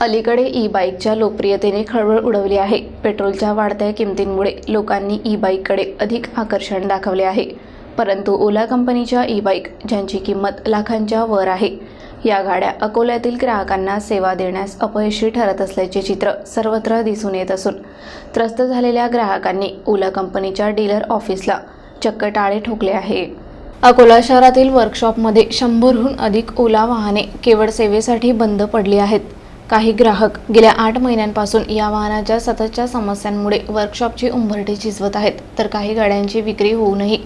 अलीकडे ई बाईकच्या लोकप्रियतेने खळबळ उडवली आहे. पेट्रोलच्या वाढत्या किमतींमुळे लोकांनी ई बाईककडे अधिक आकर्षण दाखवले आहे. परंतु ओला कंपनीच्या ई बाईक ज्यांची किंमत लाखांच्या वर आहे या गाड्या अकोल्यातील ग्राहकांना सेवा देण्यास अपयशी ठरत असल्याचे चित्र सर्वत्र दिसून येत असून त्रस्त झालेल्या ग्राहकांनी ओला कंपनीच्या डीलर ऑफिसला चक्क टाळे ठोकले आहे. अकोला शहरातील वर्कशॉपमध्ये शंभरहून अधिक ओला वाहने केवळ सेवेसाठी बंद पडली आहेत. काही ग्राहक गेल्या आठ महिन्यांपासून या वाहनाच्या सततच्या समस्यांमुळे वर्कशॉपची उंबरठी झिजवत आहेत तर काही गाड्यांची विक्री होऊनही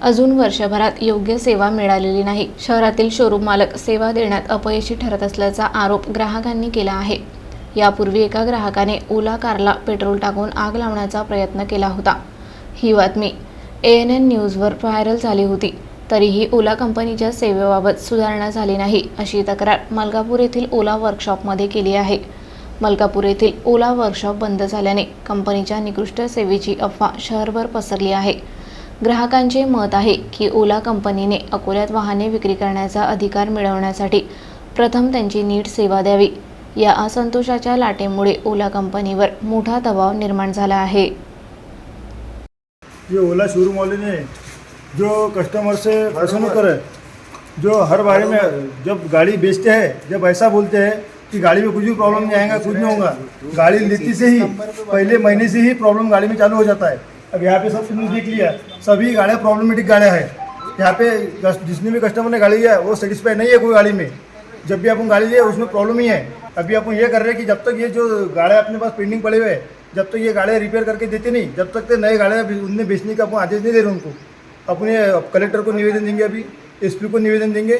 अजून वर्षभरात योग्य सेवा मिळालेली नाही. शहरातील शोरूम मालक सेवा देण्यात अपयशी ठरत असल्याचा आरोप ग्राहकांनी केला आहे. यापूर्वी एका ग्राहकाने ओला कारला पेट्रोल टाकून आग लावण्याचा प्रयत्न केला होता. ही बातमी ए एन एन न्यूजवर व्हायरल झाली होती. तरीही ओला कंपनीच्या सेवेबाबत सुधारणा झाली नाही अशी तक्रार मलकापूर येथील ओला वर्कशॉपमध्ये केली आहे. मलकापूर येथील ओला वर्कशॉप बंद झाल्याने कंपनीच्या निकृष्ट सेवेची अफवा शहरभर पसरली आहे. ग्राहकांचे मत आहे की ओला कंपनीने अकोल्यात वाहने विक्री करण्याचा अधिकार मिळवण्यासाठी प्रथम त्यांची नीट सेवा द्यावी. या असंतोषाच्या लाटेमुळे ओला कंपनीवर मोठा दबाव निर्माण झाला आहे. ओला शोरूमवाल्याने जो कस्टमर से फसवणूक करे, जो हर बारे में जब गाड़ी बेचते हैं, जब ऐसा बोलते हैं कि गाड़ी में कुछ भी प्रॉब्लम नहीं आएगा, कुछ नहीं होगा। गाड़ी लेती से ही, पहले महीने से ही प्रॉब्लम गाड़ी में चालू हो जाता है। अब यहाँ पे सब तुमने देख लिया, सभी गाड़ियाँ प्रॉब्लमेटिक गाड़ियाँ हैं। यहाँ पे जिसने भी कस्टमर ने गाड़ी लिया, वो सेटिस्फाई नहीं है कोई गाड़ी में। जब भी अपन गाड़ी लिए उसमें प्रॉब्लम ही है। अभी अपन ये कर रहे हैं कि जब तक ये जो गाड़ियाँ अपने पास पेंडिंग पड़े हुए हैं, जब तक ये गाड़ियाँ रिपेयर करके देते नहीं, जब तक ते नए गाड़ियाँ उनने बेचने का अपन आदेश नहीं दे रहे उनको। अपने कलेक्टर को निवेदन देंगे अभी एसपी को निवेदन देंगे।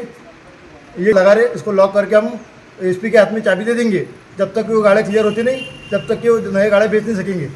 ये लगा रहे, इसको लॉक करके हम एसपी के हाथ में चाबी दे देंगे, जब तक वो गाड़ियाँ क्लियर होती नहीं तब तक कि वो नए गाड़ियाँ बेच नहीं सकेंगे।